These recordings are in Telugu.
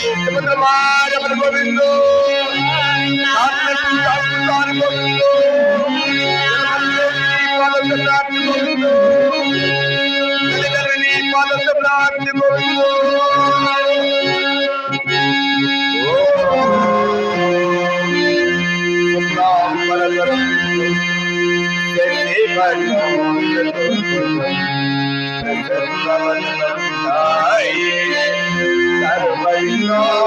تمندر ماج پر گوویندو آینا ناتھن پي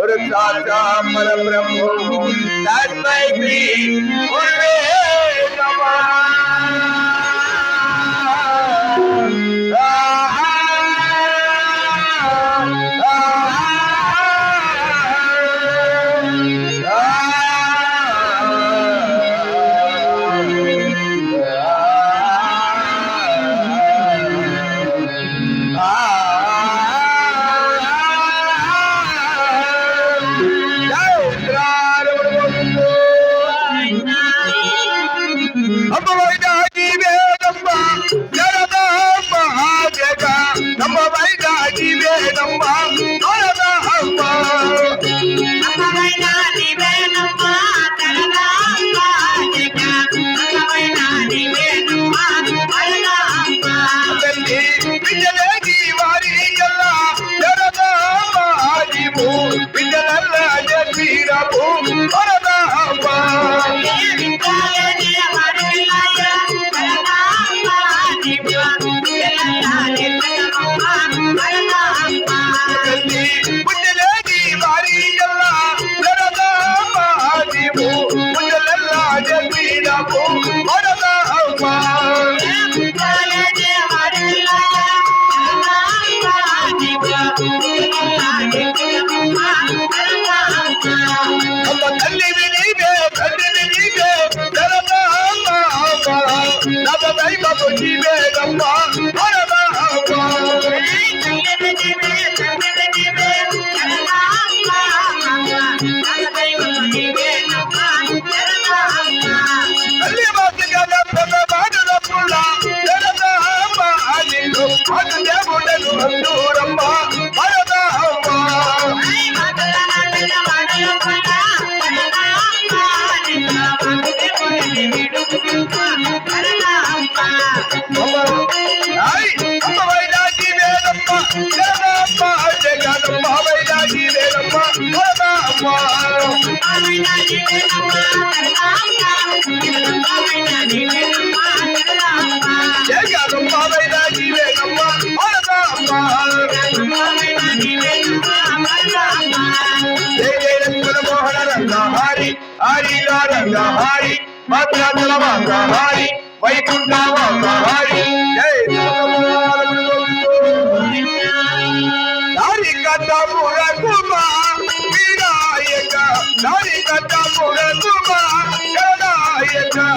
ஒரு தாத்தா பர பிரபு தன்மை உருவே আল্লাহ এটা అమ్మ తల్లి వినివే తల్లి వినివే జరదమ్మ నవ దైవము జీవే రమ్మ జరదమ్మ తల్లి ಅದನ್ನೇ ಬುಡಲು ಬಂದೂರಮ್ಮ ಮರದ ಹಬ್ಬ ಅಮ್ಮ ವೈರಾಗಿ ವೇದಮ್ಮ ಜಗದಮ್ಮ ಜಗದಮ್ಮ ವೈರಾಗಿ ವೇದಮ್ಮ ಮರದ ಹಬ್ಬ హారి హరి రంగ హారి. భద్రాచల హరి హారి. వైకుంఠ హరి. హారి జయ దారి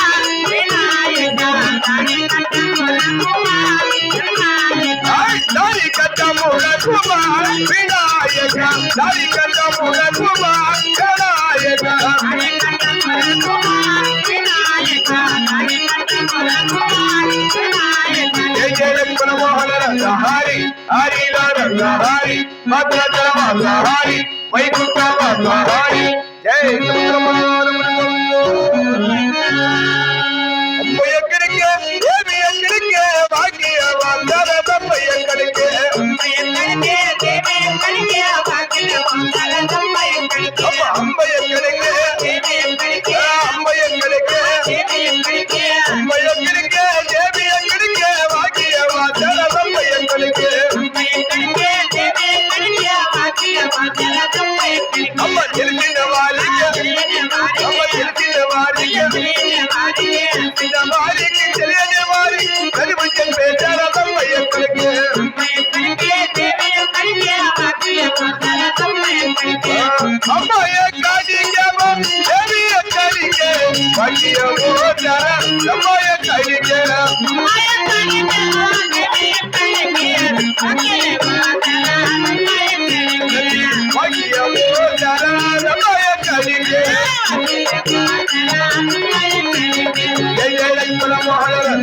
వినాయక దారి కట్టముల కుమార్ జయ జయ లక్ష్మణ హరి హరి హరి హరి జయ అమ్మ తెలిసిన వారికి అమ్మ తెలిసిన వారికి తెలిసిన వారికి తెలియని వారి కలిపి చెప్పేశారు తప్ప ఎక్కడికి అమ్మ ఎక్కడికి దేవి ఎక్కడికి భాగ్య వందర అమ్మ ఎక్కడికి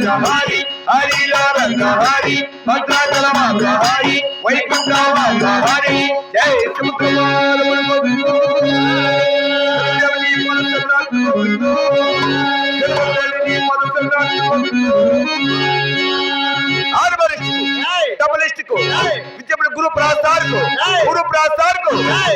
మోహన రంగ హరి హరిల రంగ హరి భద్రాచల మంగ హరి వైకుంఠ మంగ హరి జయ సముద్రమాల మునుమొద్దు. జగని మనసన్నాడు వద్దు. జగని మనసన్నాడు వద్దు. ఆర్బరిస్టుకు, డబలిస్టుకు, విద్యపడి గురు ప్రాస్తార్కు గురు ప్రాస్తార్కు జయ